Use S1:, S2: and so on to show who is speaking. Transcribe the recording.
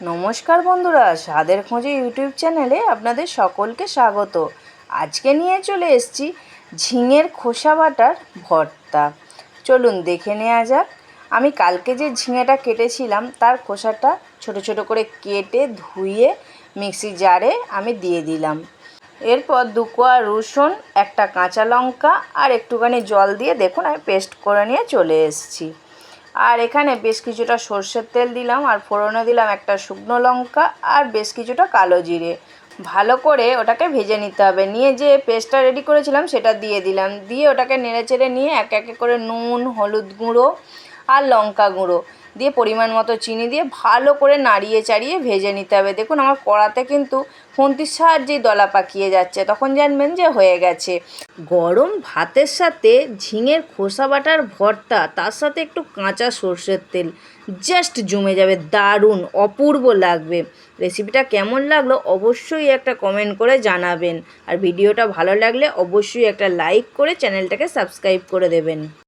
S1: নমস্কার বন্ধুরা, স্বাদের খোঁজে ইউটিউব চ্যানেলে আপনাদের সকলকে স্বাগত। আজকে নিয়ে চলে এসেছি ঝিঙের খোসা বাটার ভর্তা। চলুন দেখে নেওয়া যাক। আমি কালকে যে ঝিঙেটা কেটেছিলাম, তার খোসাটা ছোট ছোট করে কেটে ধুয়ে মিক্সি জারে আমি দিয়ে দিলাম। এরপর দু কোয়া রসুন, একটা কাঁচা লঙ্কা আর একটুখানি জল দিয়ে দেখুন, আমি পেস্ট করে নিয়ে চলে এসেছি। আর এখানে বেশ কিছুটা সর্ষের তেল দিলাম, আর ফোড়নে দিলাম একটা শুকনো লঙ্কা, আর বেশ কিছুটা কালো জিরে। ভালো করে ওটাকে ভেজে নিতে হবে। নিয়ে যে পেস্টটা রেডি করেছিলাম সেটা দিয়ে দিলাম। দিয়ে ওটাকে নেড়ে চেড়ে নিয়ে এক এক করে নুন, হলুদ গুঁড়ো, আর লঙ্কা গুঁড়ো। দিয়ে পরিমাণ মতো চিনি দিয়ে ভালো করে নাড়িয়ে চাড়িয়ে ভেজে নিতে হবে। দেখুন আমার কড়াতে কিন্তু খুন্তির সাহায্যেই দলা পাকিয়ে যাচ্ছে। তখন জানবেন যে হয়ে গেছে। গরম ভাতের সাথে ঝিঙের খোসা বাটার ভর্তা, তার সাথে একটু কাঁচা সর্ষের তেল, জাস্ট জমে যাবে। দারুণ, অপূর্ব লাগবে। রেসিপিটা কেমন লাগল অবশ্যই একটা কমেন্ট করে জানাবেন। আর ভিডিওটা ভালো লাগলে অবশ্যই একটা লাইক করে চ্যানেলটাকে সাবস্ক্রাইব করে দেবেন।